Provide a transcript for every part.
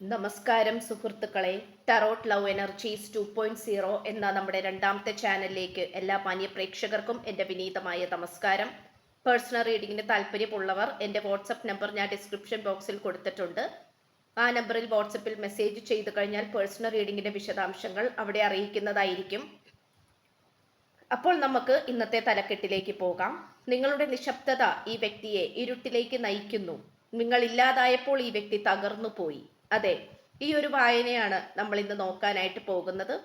നമസ്കാരം സുഹൃത്തുക്കളെ. Tarot love energies two point zero എന്ന നമ്മുടെ രണ്ടാമത്തെ ചാനലിലേക്ക് എല്ലാ മാന്യ പ്രേക്ഷകർക്കും എന്റെ വിനീതമായ നമസ്കാരം. പേഴ്സണൽ റീഡിങ്ങിന് താല്പര്യമുള്ളവർ എന്റെ വാട്സപ്പ് നമ്പർ ഞാൻ ഡിസ്ക്രിപ്ഷൻ ബോക്സിൽ കൊടുത്തിട്ടുണ്ട്. ആ നമ്പറിൽ വാട്സപ്പിൽ മെസ്സേജ് ചെയ്തു കഴിഞ്ഞാൽ പേഴ്സണൽ റീഡിങ്ങിന്റെ വിശദാംശങ്ങൾ അവിടെ അറിയിക്കുന്നതായിരിക്കും. അപ്പോൾ നമുക്ക് ഇന്നത്തെ തലക്കെട്ടിലേക്ക് പോകാം. നിങ്ങളുടെ നിശബ്ദത ഈ വ്യക്തിയെ ഇരുട്ടിലേക്ക് നയിക്കുന്നു. നിങ്ങൾ ഇല്ലാതായപ്പോൾ ഈ വ്യക്തി തകർന്നു പോയി അതെ ഈ ഒരു വായനയാണ് നമ്മൾ ഇന്ന് നോക്കാനായിട്ട് പോകുന്നത്.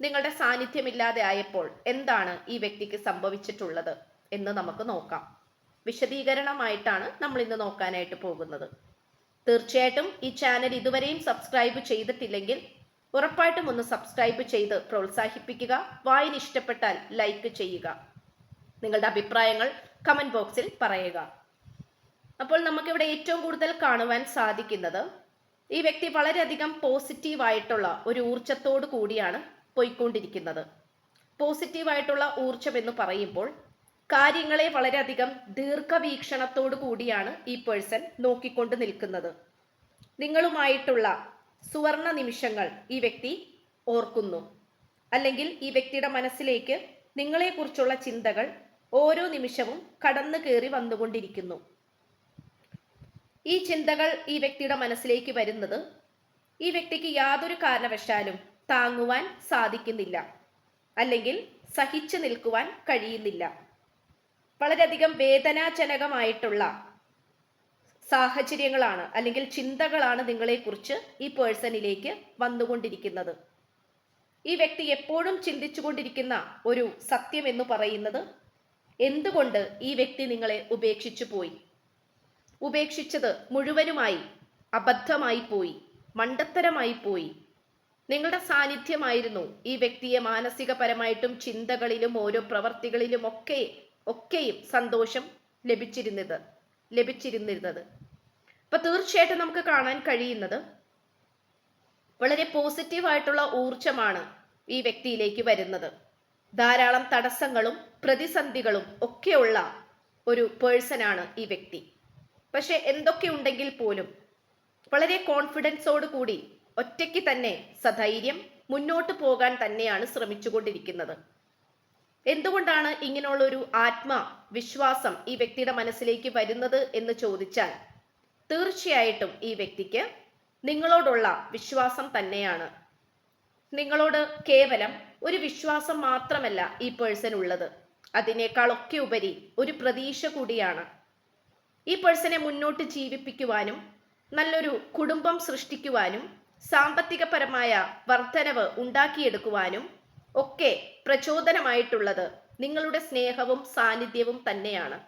നിങ്ങളുടെ സാന്നിധ്യമില്ലാതെ ആയപ്പോൾ എന്താണ് ഈ വ്യക്തിക്ക് സംഭവിച്ചിട്ടുള്ളത് എന്ന് നമുക്ക് നോക്കാം. വിശദീകരണമായിട്ടാണ് നമ്മൾ ഇന്ന് നോക്കാനായിട്ട് പോകുന്നത്. തീർച്ചയായിട്ടും ഈ ചാനൽ ഇതുവരെയും സബ്സ്ക്രൈബ് ചെയ്തിട്ടില്ലെങ്കിൽ ഉറപ്പായിട്ടും ഒന്ന് സബ്സ്ക്രൈബ് ചെയ്ത് പ്രോത്സാഹിപ്പിക്കുക വായന ഇഷ്ടപ്പെട്ടാൽ ലൈക്ക് ചെയ്യുക. നിങ്ങളുടെ അഭിപ്രായങ്ങൾ കമന്റ് ബോക്സിൽ പറയുക. അപ്പോൾ നമുക്കിവിടെ ഏറ്റവും കൂടുതൽ കാണുവാൻ സാധിക്കുന്നത് ഈ വ്യക്തി വളരെയധികം പോസിറ്റീവായിട്ടുള്ള ഒരു ഊർജത്തോടു കൂടിയാണ് പോയിക്കൊണ്ടിരിക്കുന്നത്. പോസിറ്റീവായിട്ടുള്ള ഊർജം എന്ന് പറയുമ്പോൾ കാര്യങ്ങളെ വളരെയധികം ദീർഘവീക്ഷണത്തോടു കൂടിയാണ് ഈ പേഴ്സൺ നോക്കിക്കൊണ്ട് നിൽക്കുന്നത്. നിങ്ങളുമായിട്ടുള്ള സുവർണ നിമിഷങ്ങൾ ഈ വ്യക്തി ഓർക്കുന്നു. അല്ലെങ്കിൽ ഈ വ്യക്തിയുടെ മനസ്സിലേക്ക് നിങ്ങളെക്കുറിച്ചുള്ള ചിന്തകൾ ഓരോ നിമിഷവും കടന്നു കയറി വന്നുകൊണ്ടിരിക്കുന്നു. ഈ ചിന്തകൾ ഈ വ്യക്തിയുടെ മനസ്സിലേക്ക് വരുന്നത് ഈ വ്യക്തിക്ക് യാതൊരു കാരണവശാലും താങ്ങുവാൻ സാധിക്കുന്നില്ല. അല്ലെങ്കിൽ സഹിച്ചു നിൽക്കുവാൻ കഴിയുന്നില്ല. വളരെയധികം വേദനാജനകമായിട്ടുള്ള സാഹചര്യങ്ങളാണ് അല്ലെങ്കിൽ ചിന്തകളാണ് നിങ്ങളെക്കുറിച്ച് ഈ പേഴ്സണിലേക്ക് വന്നുകൊണ്ടിരിക്കുന്നത്. ഈ വ്യക്തി എപ്പോഴും ചിന്തിച്ചുകൊണ്ടിരിക്കുന്ന ഒരു സത്യം എന്ന് പറയുന്നത് എന്തുകൊണ്ട് ഈ വ്യക്തി നിങ്ങളെ ഉപേക്ഷിച്ചു പോയി? ഉപേക്ഷിച്ചത് മുഴുവനുമായി അബദ്ധമായി പോയി മണ്ടത്തരമായി പോയി നിങ്ങളുടെ സാന്നിധ്യമായിരുന്നു ഈ വ്യക്തിയെ മാനസികപരമായിട്ടും ചിന്തകളിലും ഓരോ പ്രവർത്തികളിലും ഒക്കെ ഒക്കെയും സന്തോഷം ലഭിച്ചിരുന്നത് ലഭിച്ചിരുന്നിരുന്നത്. അപ്പൊ തീർച്ചയായിട്ടും നമുക്ക് കാണാൻ കഴിയുന്നത് വളരെ പോസിറ്റീവായിട്ടുള്ള ഊർജമാണ് ഈ വ്യക്തിയിലേക്ക് വരുന്നത്. ധാരാളം തടസ്സങ്ങളും പ്രതിസന്ധികളും ഒക്കെയുള്ള ഒരു പേഴ്സൺ ആണ് ഈ വ്യക്തി. പക്ഷെ എന്തൊക്കെ ഉണ്ടെങ്കിൽ പോലും വളരെ കോൺഫിഡൻസോട് കൂടി ഒറ്റയ്ക്ക് തന്നെ സധൈര്യം മുന്നോട്ട് പോകാൻ തന്നെയാണ് ശ്രമിച്ചുകൊണ്ടിരിക്കുന്നത്. എന്തുകൊണ്ടാണ് ഇങ്ങനെയുള്ള ഒരു ആത്മവിശ്വാസം ഈ വ്യക്തിയുടെ മനസ്സിലേക്ക് വരുന്നത് എന്ന് ചോദിച്ചാൽ തീർച്ചയായിട്ടും ഈ വ്യക്തിക്ക് നിങ്ങളോടുള്ള വിശ്വാസം തന്നെയാണ്. നിങ്ങളോട് കേവലം ഒരു വിശ്വാസം മാത്രമല്ല ഈ പേഴ്സൺ ഉള്ളത്. അതിനേക്കാളൊക്കെ ഉപരി ഒരു പ്രതീക്ഷ കൂടിയാണ്. ഈ പേഴ്സണെ മുന്നോട്ട് ജീവിപ്പിക്കുവാനും നല്ലൊരു കുടുംബം സൃഷ്ടിക്കുവാനും സാമ്പത്തികപരമായ വർധനവ് ഉണ്ടാക്കിയെടുക്കുവാനും ഒക്കെ പ്രചോദനമായിട്ടുള്ളത് നിങ്ങളുടെ സ്നേഹവും സാന്നിധ്യവും തന്നെയാണ്.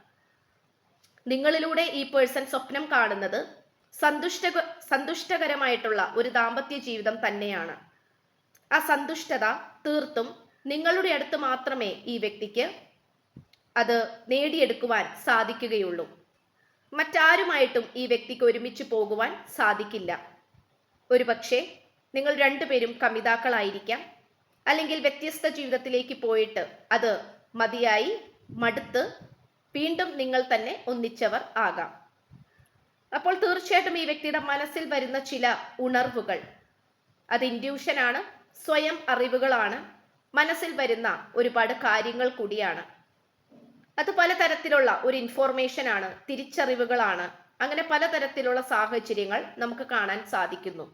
നിങ്ങളിലൂടെ ഈ പേഴ്സൺ സ്വപ്നം കാണുന്നത് സന്തുഷ്ട സന്തുഷ്ടകരമായിട്ടുള്ള ഒരു ദാമ്പത്യ ജീവിതം തന്നെയാണ്. ആ സന്തുഷ്ടത തീർത്തും നിങ്ങളുടെ അടുത്ത് മാത്രമേ ഈ വ്യക്തിക്ക് അത് നേടിയെടുക്കുവാൻ സാധിക്കുകയുള്ളൂ. മറ്റാരുമായിട്ടും ഈ വ്യക്തിക്ക് ഒരുമിച്ച് പോകുവാൻ സാധിക്കില്ല. ഒരുപക്ഷെ നിങ്ങൾ രണ്ടുപേരും കമിതാക്കളായിരിക്കാം. അല്ലെങ്കിൽ വ്യത്യസ്ത ജീവിതത്തിലേക്ക് പോയിട്ട് അത് മതിയായി മടുത്ത് വീണ്ടും നിങ്ങൾ തന്നെ ഒന്നിച്ചവർ ആകാം. അപ്പോൾ തീർച്ചയായിട്ടും ഈ വ്യക്തിയുടെ മനസ്സിൽ വരുന്ന ചില ഉണർവുകൾ അത് ഇൻഡ്യൂഷനാണ് സ്വയം അറിവുകളാണ് മനസ്സിൽ വരുന്ന ഒരുപാട് കാര്യങ്ങൾ കൂടിയാണ്. അത് പലതരത്തിലുള്ള ഒരു ഇൻഫോർമേഷൻ ആണ് തിരിച്ചറിവുകളാണ്. അങ്ങനെ പലതരത്തിലുള്ള സാഹചര്യങ്ങൾ നമുക്ക് കാണാൻ സാധിക്കുന്നു.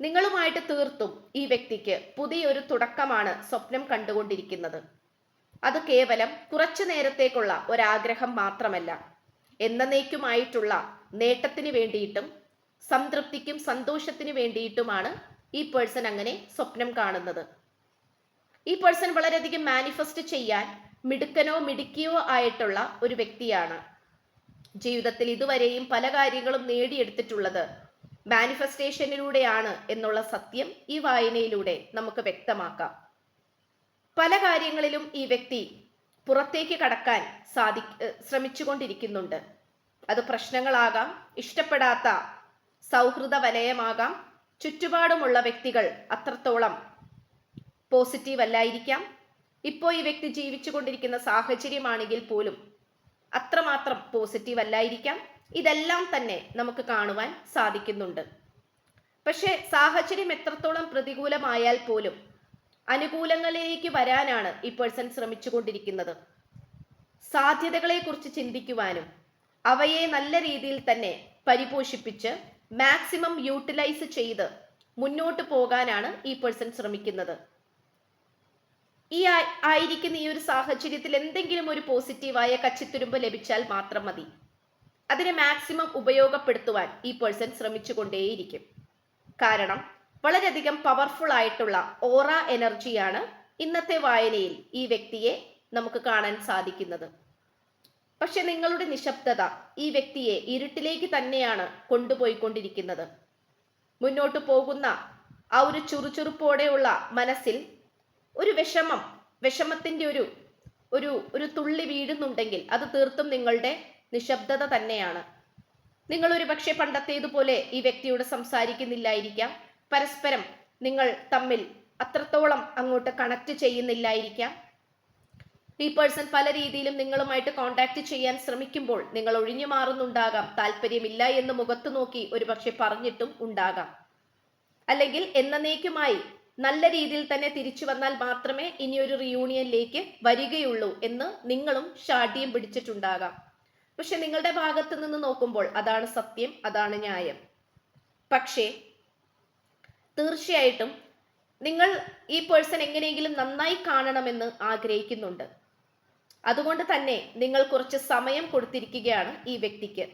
നിങ്ങളുമായിട്ട് തീർത്തും ഈ വ്യക്തിക്ക് പുതിയൊരു തുടക്കമാണ് സ്വപ്നം കണ്ടുകൊണ്ടിരിക്കുന്നത്. അത് കേവലം കുറച്ചു നേരത്തേക്കുള്ള ഒരാഗ്രഹം മാത്രമല്ല. എന്നേക്കുമായിട്ടുള്ള നേട്ടത്തിന് വേണ്ടിയിട്ടും സംതൃപ്തിക്കും സന്തോഷത്തിന് വേണ്ടിയിട്ടുമാണ് ഈ പേഴ്സൺ അങ്ങനെ സ്വപ്നം കാണുന്നത്. ഈ പേഴ്സൺ വളരെയധികം മാനിഫെസ്റ്റ് ചെയ്യാൻ മിടുക്കനോ മിടുക്കിയോ ആയിട്ടുള്ള ഒരു വ്യക്തിയാണ്. ജീവിതത്തിൽ ഇതുവരെയും പല കാര്യങ്ങളും നേടിയെടുത്തിട്ടുള്ളത് മാനിഫെസ്റ്റേഷനിലൂടെയാണ് എന്നുള്ള സത്യം ഈ വായനയിലൂടെ നമുക്ക് വ്യക്തമാക്കാം. പല കാര്യങ്ങളിലും ഈ വ്യക്തി പുറത്തേക്ക് കടക്കാൻ സാധി ശ്രമിച്ചുകൊണ്ടിരിക്കുന്നുണ്ട്. അത് പ്രശ്നങ്ങളാകാം ഇഷ്ടപ്പെടാത്ത സൗഹൃദ വലയമാകാം ചുറ്റുപാടുമുള്ള വ്യക്തികൾ അത്രത്തോളം പോസിറ്റീവ് അല്ലായിരിക്കാം ഇപ്പോൾ ഈ വ്യക്തി ജീവിച്ചു കൊണ്ടിരിക്കുന്ന സാഹചര്യമാണെങ്കിൽ പോലും അത്രമാത്രം പോസിറ്റീവ് അല്ലായിരിക്കാം. ഇതെല്ലാം തന്നെ നമുക്ക് കാണുവാൻ സാധിക്കുന്നുണ്ട്. പക്ഷേ സാഹചര്യം എത്രത്തോളം പ്രതികൂലമായാൽ പോലും അനുകൂലങ്ങളിലേക്ക് വരാനാണ് ഈ പേഴ്സൺ ശ്രമിച്ചുകൊണ്ടിരിക്കുന്നത്. സാധ്യതകളെക്കുറിച്ച് ചിന്തിക്കുവാനും അവയെ നല്ല രീതിയിൽ തന്നെ പരിപോഷിപ്പിച്ച് മാക്സിമം യൂട്ടിലൈസ് ചെയ്ത് മുന്നോട്ട് പോകാനാണ് ഈ പേഴ്സൺ ശ്രമിക്കുന്നത്. ഈ ആയിരിക്കുന്ന ഈ ഒരു സാഹചര്യത്തിൽ എന്തെങ്കിലും ഒരു പോസിറ്റീവായ കച്ചിത്തുരുമ്പ് ലഭിച്ചാൽ മാത്രം മതി. അതിനെ മാക്സിമം ഉപയോഗപ്പെടുത്തുവാൻ ഈ പേഴ്സൺ ശ്രമിച്ചുകൊണ്ടേയിരിക്കും. കാരണം വളരെയധികം പവർഫുൾ ആയിട്ടുള്ള ഓറ എനർജിയാണ് ഇന്നത്തെ വായനയിൽ ഈ വ്യക്തിയെ നമുക്ക് കാണാൻ സാധിക്കുന്നത്. പക്ഷെ നിങ്ങളുടെ നിശബ്ദത ഈ വ്യക്തിയെ ഇരുട്ടിലേക്ക് തന്നെയാണ് കൊണ്ടുപോയിക്കൊണ്ടിരിക്കുന്നത്. മുന്നോട്ട് പോകുന്ന ആ ഒരു ചുറുചുറുപ്പോടെയുള്ള മനസ്സിൽ ഒരു വിഷമം വിഷമത്തിന്റെ ഒരു ഒരു ഒരു തുള്ളി വീഴുന്നുണ്ടെങ്കിൽ അത് തീർത്തും നിങ്ങളുടെ നിശബ്ദത തന്നെയാണ്. നിങ്ങൾ ഒരു പക്ഷേ പണ്ടത്തേതുപോലെ ഈ വ്യക്തിയോട് സംസാരിക്കുന്നില്ലായിരിക്കാം. പരസ്പരം നിങ്ങൾ തമ്മിൽ അത്രത്തോളം അങ്ങോട്ട് കണക്ട് ചെയ്യുന്നില്ലായിരിക്കാം. ഈ പേഴ്സൺ പല രീതിയിലും നിങ്ങളുമായിട്ട് കോണ്ടാക്ട് ചെയ്യാൻ ശ്രമിക്കുമ്പോൾ നിങ്ങൾ ഒഴിഞ്ഞു മാറുന്നുണ്ടാകാം. താല്പര്യമില്ല എന്ന് മുഖത്ത് നോക്കി ഒരുപക്ഷെ പറഞ്ഞിട്ടും ഉണ്ടാകാം. അല്ലെങ്കിൽ എന്നേക്കുമായി നല്ല രീതിയിൽ തന്നെ തിരിച്ചു വന്നാൽ മാത്രമേ ഇനി ഒരു റിയൂണിയനിലേക്ക് വരികയുള്ളൂ എന്ന് നിങ്ങളും ഷാഠ്യം പിടിച്ചിട്ടുണ്ടാകാം. പക്ഷെ നിങ്ങളുടെ ഭാഗത്ത് നിന്ന് നോക്കുമ്പോൾ അതാണ് സത്യം അതാണ് ന്യായം. പക്ഷേ തീർച്ചയായിട്ടും നിങ്ങൾ ഈ പേഴ്സൺ എങ്ങനെയെങ്കിലും നന്നായി കാണണമെന്ന് ആഗ്രഹിക്കുന്നുണ്ട്. അതുകൊണ്ട് തന്നെ നിങ്ങൾ കുറച്ച് സമയം കൊടുത്തിരിക്കുകയാണ് ഈ വ്യക്തിക്ക്.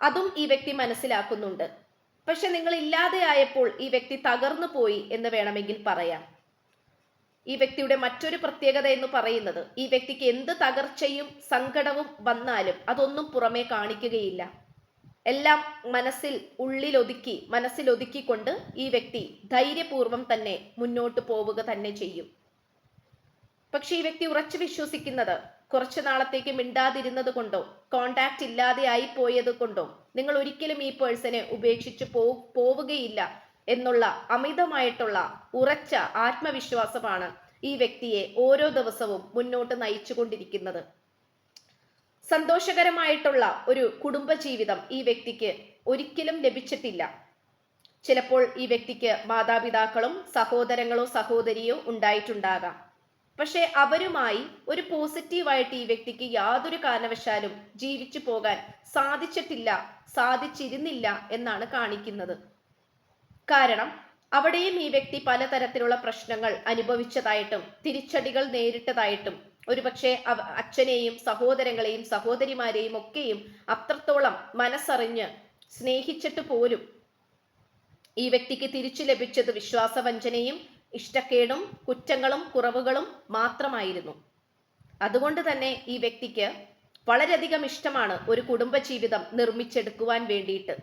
അതും ഈ വ്യക്തി മനസ്സിലാക്കുന്നുണ്ട്. പക്ഷെ നിങ്ങൾ ഇല്ലാതെയായപ്പോൾ ഈ വ്യക്തി തകർന്നു പോയി എന്ന് വേണമെങ്കിൽ പറയാം. ഈ വ്യക്തിയുടെ മറ്റൊരു പ്രത്യേകത എന്ന് പറയുന്നത് ഈ വ്യക്തിക്ക് എന്ത് തകർച്ചയും സങ്കടവും വന്നാലും അതൊന്നും പുറമേ കാണിക്കുകയില്ല. എല്ലാം മനസ്സിൽ ഉള്ളിലൊതുക്കി മനസ്സിലൊതുക്കിക്കൊണ്ട് ഈ വ്യക്തി ധൈര്യപൂർവം തന്നെ മുന്നോട്ട് പോവുക തന്നെ ചെയ്യും. പക്ഷെ ഈ വ്യക്തി ഉറച്ചു വിശ്വസിക്കുന്നത് കുറച്ചു നാളത്തേക്ക് മിണ്ടാതിരുന്നത് കൊണ്ടോ കോണ്ടാക്ട് ഇല്ലാതെ ആയി പോയത് കൊണ്ടോ നിങ്ങൾ ഒരിക്കലും ഈ പേഴ്സണെ ഉപേക്ഷിച്ച് പോ പോവുകയില്ല എന്നുള്ള അമിതമായിട്ടുള്ള ഉറച്ച ആത്മവിശ്വാസമാണ് ഈ വ്യക്തിയെ ഓരോ ദിവസവും മുന്നോട്ട് നയിച്ചു കൊണ്ടിരിക്കുന്നത് സന്തോഷകരമായിട്ടുള്ള ഒരു കുടുംബജീവിതം ഈ വ്യക്തിക്ക് ഒരിക്കലും ലഭിച്ചിട്ടില്ല. ചിലപ്പോൾ ഈ വ്യക്തിക്ക് മാതാപിതാക്കളും സഹോദരങ്ങളോ സഹോദരിയോ ഉണ്ടായിട്ടുണ്ടാകാം. പക്ഷെ അവരുമായി ഒരു പോസിറ്റീവായിട്ട് ഈ വ്യക്തിക്ക് യാതൊരു കാരണവശാലും ജീവിച്ചു പോകാൻ സാധിച്ചിട്ടില്ല സാധിച്ചിരുന്നില്ല എന്നാണ് കാണിക്കുന്നത്. കാരണം അവിടെയും ഈ വ്യക്തി പലതരത്തിലുള്ള പ്രശ്നങ്ങൾ അനുഭവിച്ചതായിട്ടും തിരിച്ചടികൾ നേരിട്ടതായിട്ടും ഒരുപക്ഷെ അച്ഛനെയും സഹോദരങ്ങളെയും സഹോദരിമാരെയും ഒക്കെയും അത്രത്തോളം മനസ്സറിഞ്ഞ് സ്നേഹിച്ചിട്ട് പോലും ഈ വ്യക്തിക്ക് തിരിച്ചു ലഭിച്ചത് വിശ്വാസവഞ്ചനയും ഇഷ്ടക്കേടും കുറ്റങ്ങളും കുറവുകളും മാത്രമായിരുന്നു. അതുകൊണ്ട് തന്നെ ഈ വ്യക്തിക്ക് വളരെയധികം ഇഷ്ടമാണ് ഒരു കുടുംബജീവിതം നിർമ്മിച്ചെടുക്കുവാൻ വേണ്ടിയിട്ട്.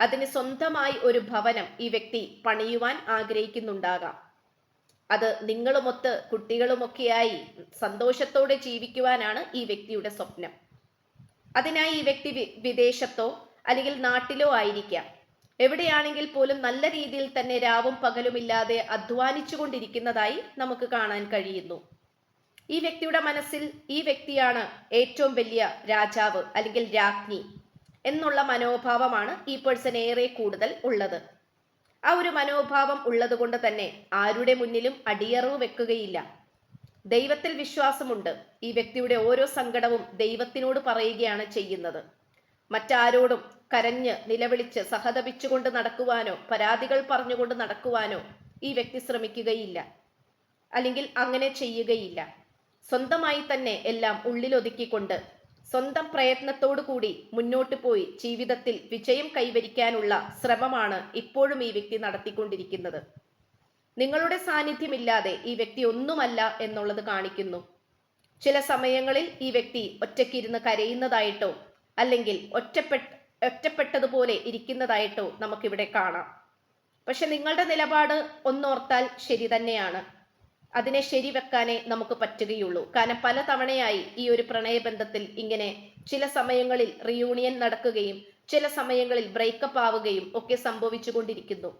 അതിന് സ്വന്തമായി ഒരു ഭവനം ഈ വ്യക്തി പണിയുവാൻ ആഗ്രഹിക്കുന്നുണ്ടാകാം. അത് നിങ്ങളുമൊത്ത് കുട്ടികളുമൊക്കെയായി സന്തോഷത്തോടെ ജീവിക്കുവാനാണ് ഈ വ്യക്തിയുടെ സ്വപ്നം. അതിനായി ഈ വ്യക്തി വിദേശത്തോ അല്ലെങ്കിൽ നാട്ടിലോ ആയിരിക്കാം. എവിടെയാണെങ്കിൽ പോലും നല്ല രീതിയിൽ തന്നെ രാവും പകലുമില്ലാതെ അധ്വാനിച്ചു കൊണ്ടിരിക്കുന്നതായി നമുക്ക് കാണാൻ കഴിയുന്നു. ഈ വ്യക്തിയുടെ മനസ്സിൽ ഈ വ്യക്തിയാണ് ഏറ്റവും വലിയ രാജാവ് അല്ലെങ്കിൽ രാജ്ഞി എന്നുള്ള മനോഭാവമാണ് ഈ പേഴ്സൺ ഏറെ കൂടുതൽ ഉള്ളത്. ആ ഒരു മനോഭാവം ഉള്ളത് കൊണ്ട് തന്നെ ആരുടെ മുന്നിലും അടിയറവ് വെക്കുകയില്ല. ദൈവത്തിൽ വിശ്വാസമുണ്ട്. ഈ വ്യക്തിയുടെ ഓരോ സങ്കടവും ദൈവത്തിനോട് പറയുകയാണ് ചെയ്യുന്നത്. മറ്റാരോടും കരഞ്ഞ് നിലവിളിച്ച് സഹതപിച്ചുകൊണ്ട് നടക്കുവാനോ പരാതികൾ പറഞ്ഞുകൊണ്ട് നടക്കുവാനോ ഈ വ്യക്തി ശ്രമിക്കുകയില്ല. അല്ലെങ്കിൽ അങ്ങനെ ചെയ്യുകയില്ല. സ്വന്തമായി തന്നെ എല്ലാം ഉള്ളിലൊതുക്കിക്കൊണ്ട് സ്വന്തം പ്രയത്നത്തോടു കൂടി മുന്നോട്ട് പോയി ജീവിതത്തിൽ വിജയം കൈവരിക്കാനുള്ള ശ്രമമാണ് ഇപ്പോഴും ഈ വ്യക്തി നടത്തിക്കൊണ്ടിരിക്കുന്നത്. നിങ്ങളുടെ സാന്നിധ്യമില്ലാതെ ഈ വ്യക്തി ഒന്നുമല്ല എന്നുള്ളത് കാണിക്കുന്നു. ചില സമയങ്ങളിൽ ഈ വ്യക്തി ഒറ്റയ്ക്കിരുന്ന് കരയുന്നതായിട്ടോ അല്ലെങ്കിൽ ഒറ്റപ്പെട്ട് ഒറ്റപ്പെട്ടതുപോലെ ഇരിക്കുന്നതായിട്ടോ നമുക്കിവിടെ കാണാം. പക്ഷെ നിങ്ങളുടെ നിലപാട് ഒന്നോർത്താൽ ശരി തന്നെയാണ്. അതിനെ ശരിവെക്കാനേ നമുക്ക് പറ്റുകയുള്ളൂ. കാരണം പല തവണയായി ഈ ഒരു പ്രണയബന്ധത്തിൽ ഇങ്ങനെ ചില സമയങ്ങളിൽ റിയൂണിയൻ നടക്കുകയും ചില സമയങ്ങളിൽ ബ്രേക്കപ്പ് ആവുകയും ഒക്കെ സംഭവിച്ചു കൊണ്ടിരിക്കുന്നു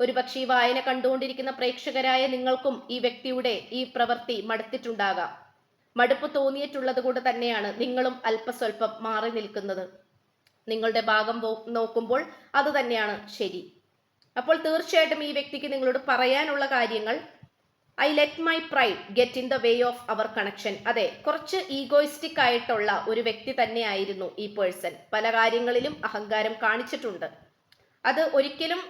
ഒരുപക്ഷെ ഈ വായന കണ്ടുകൊണ്ടിരിക്കുന്ന പ്രേക്ഷകരായ നിങ്ങൾക്കും ഈ വ്യക്തിയുടെ ഈ പ്രവൃത്തി മടുത്തിട്ടുണ്ടാകാം. മടുപ്പ് തോന്നിയിട്ടുള്ളത് കൊണ്ട് തന്നെയാണ് നിങ്ങളും അല്പസ്വല്പം മാറി നിൽക്കുന്നത്. നിങ്ങളുടെ ഭാഗം നോക്കുമ്പോൾ അത് തന്നെയാണ് ശരി. അപ്പോൾ തീർച്ചയായിട്ടും ഈ വ്യക്തിക്ക് നിങ്ങളോട് പറയാനുള്ള കാര്യങ്ങൾ I let my pride get in the way of our connection. അതെ കുറച്ച് ഈഗോയിസ്റ്റിക് ആയിട്ടുള്ള ഒരു വ്യക്തി തന്നെയായിരുന്നു ഈ പേഴ്സൺ. പല കാര്യങ്ങളിലും അഹങ്കാരം കാണിച്ചിട്ടുണ്ട്. അത് ഒരിക്കലും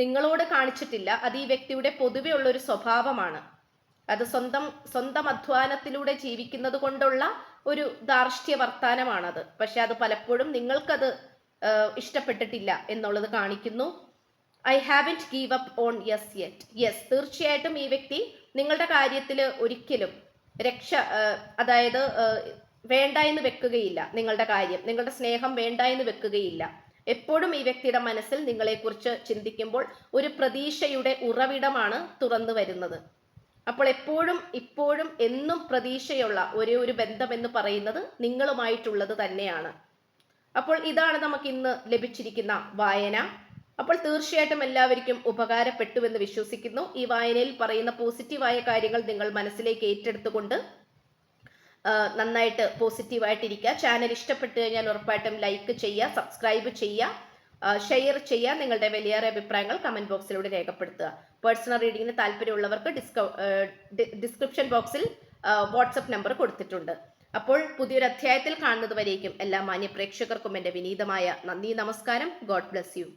നിങ്ങളോട് കാണിച്ചിട്ടില്ല. അത് ഈ വ്യക്തിയുടെ പൊതുവെ ഉള്ള ഒരു സ്വഭാവമാണ്. അത് സ്വന്തം സ്വന്തം അധ്വാനത്തിലൂടെ ജീവിക്കുന്നത് കൊണ്ടുള്ള ഒരു ധാർഷ്ട്യ വർത്താനമാണത്. പക്ഷെ അത് പലപ്പോഴും നിങ്ങൾക്കത് ഇഷ്ടപ്പെട്ടിട്ടില്ല എന്നുള്ളത് കാണിക്കുന്നു. I haven't give up on yes yet. Yes തീർച്ചയായിട്ടും ഈ വ്യക്തി നിങ്ങളുടെ കാര്യത്തിൽ ഒരിക്കലും രക്ഷ അതായത് വേണ്ട എന്ന് വെക്കുകയില്ല നിങ്ങളുടെ കാര്യം. നിങ്ങളുടെ സ്നേഹം വേണ്ട എന്ന് വെക്കുകയില്ല. എപ്പോഴും ഈ വ്യക്തിയുടെ മനസ്സിൽ നിങ്ങളെക്കുറിച്ച് ചിന്തിക്കുമ്പോൾ ഒരു പ്രതീക്ഷയുടെ ഉറവിടമാണ് തുറന്നു വരുന്നത്. അപ്പോൾ എപ്പോഴും ഇപ്പോഴും എന്നും പ്രതീക്ഷയുള്ള ഒരേ ഒരു ബന്ധം എന്ന് പറയുന്നത് നിങ്ങളുമായിട്ടുള്ളത് തന്നെയാണ്. അപ്പോൾ ഇതാണ് നമുക്ക് ഇന്ന് ലഭിച്ചിരിക്കുന്ന വായന. അപ്പോൾ തീർച്ചയായിട്ടും എല്ലാവർക്കും ഉപകാരപ്പെട്ടുവെന്ന് വിശ്വസിക്കുന്നു. ഈ വായനയിൽ പറയുന്ന പോസിറ്റീവായ കാര്യങ്ങൾ നിങ്ങൾ മനസ്സിലേക്ക് ഏറ്റെടുത്തുകൊണ്ട് നന്നായിട്ട് പോസിറ്റീവായിട്ടിരിക്കുക. ചാനൽ ഇഷ്ടപ്പെട്ടു കഴിഞ്ഞാൽ ഉറപ്പായിട്ടും ലൈക്ക് ചെയ്യുക സബ്സ്ക്രൈബ് ചെയ്യുക. ഷെയർ ചെയ്യുക നിങ്ങളുടെ വലിയേറെ അഭിപ്രായങ്ങൾ കമന്റ് ബോക്സിലൂടെ രേഖപ്പെടുത്തുക. പേഴ്സണൽ റീഡിങ്ങിന് താല്പര്യമുള്ളവർക്ക് ഡിസ്കൗ ഡിസ്ക്രിപ്ഷൻ ബോക്സിൽ വാട്സപ്പ് നമ്പർ കൊടുത്തിട്ടുണ്ട്. അപ്പോൾ പുതിയൊരു അധ്യായത്തിൽ കാണുന്നത് വരേക്കും എല്ലാ മാന്യ പ്രേക്ഷകർക്കും എന്റെ വിനീതമായ നന്ദി നമസ്കാരം. God bless you